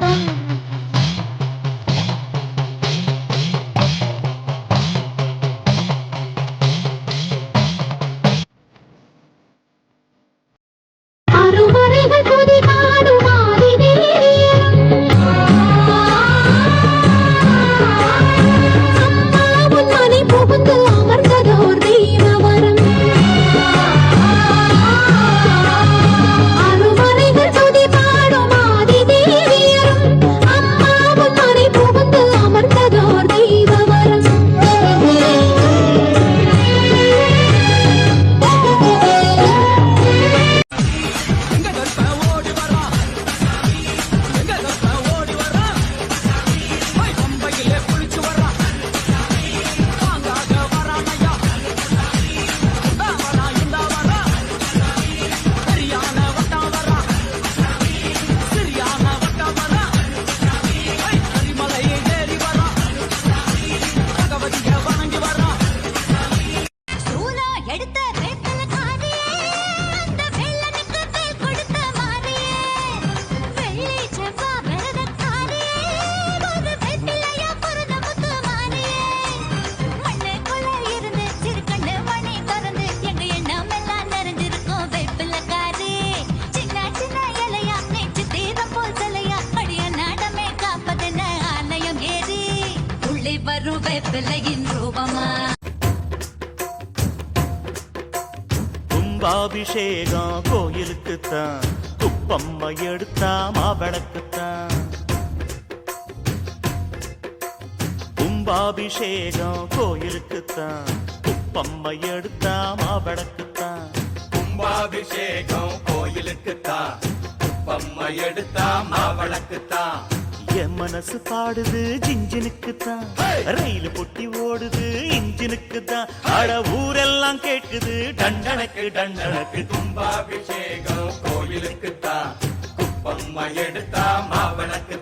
Beli. எடுத்த வேப்பில காரியே அந்த வெள்ளனுக்கு வேல் கொடுத்த மாரியே வெள்ளி செவ்வா விரத காரியே ஒரு வேப்பிலையா புரத முத்து மாரியே மண்ணுக்குள்ள இருந்து சிறுகண்ணு மணி திறந்து எங்க எண்ணம் எல்லாம் நிறைஞ்சிருக்கும் வேப்பில காரி சின்ன சின்ன இலையா நெஞ்சு தீரம் போல் சிலையா அடிய நாடமே ஆலயம் ஏறி உள்ளே வரும் வேப்பிலையின் ரூபமா? கும்பாபிஷேகம் கோயிலுக்குத்தான் குப்பம்மா எடுத்தா மாவிளக்குத்தான். கும்பாபிஷேகம் கோயிலுக்குத்தான் குப்பம்மா எடுத்தா மாவிளக்குத்தான். கும்பாபிஷேகம் கோயிலுக்குத்தான் பம்மை எடுத்தா மாவளக்குத்தான். என் மனசு பாடுது ஜிஞ்சினுக்குத்தான். ரயில் பொட்டி ஓடுது இன்ஜினுக்குத்தான். அட ஊரெல்லாம் கேட்குது டண்டனக்கு டண்டனக்கு. கும்பாபிஷேகம் கோயிலுக்குத்தான். குப்பம்மை எடுத்தா மாவளக்குத்தான்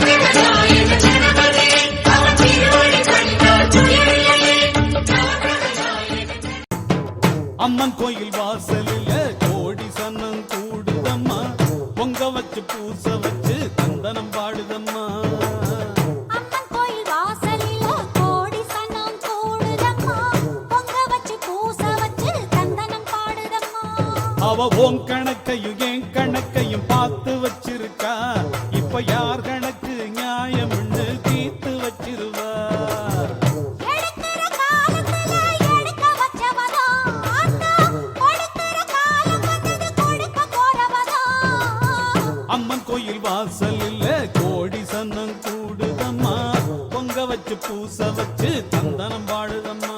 அம்மன் கோயில் வாசலில கோடி சன்னம் கூடுதம்மா. பொங்க வச்சு பூச வச்சு தந்தனம் பாடுதம்மா. அவ ஓம் கணக்கையும் என் கணக்கையும் பார்த்து வச்சிருக்கா. இப்ப யார் வாசலில் கோடி சன்னம் கூடுதம்மா. பொங்க வச்சு பூச வச்சு தந்தனம் வாழுதம்மா.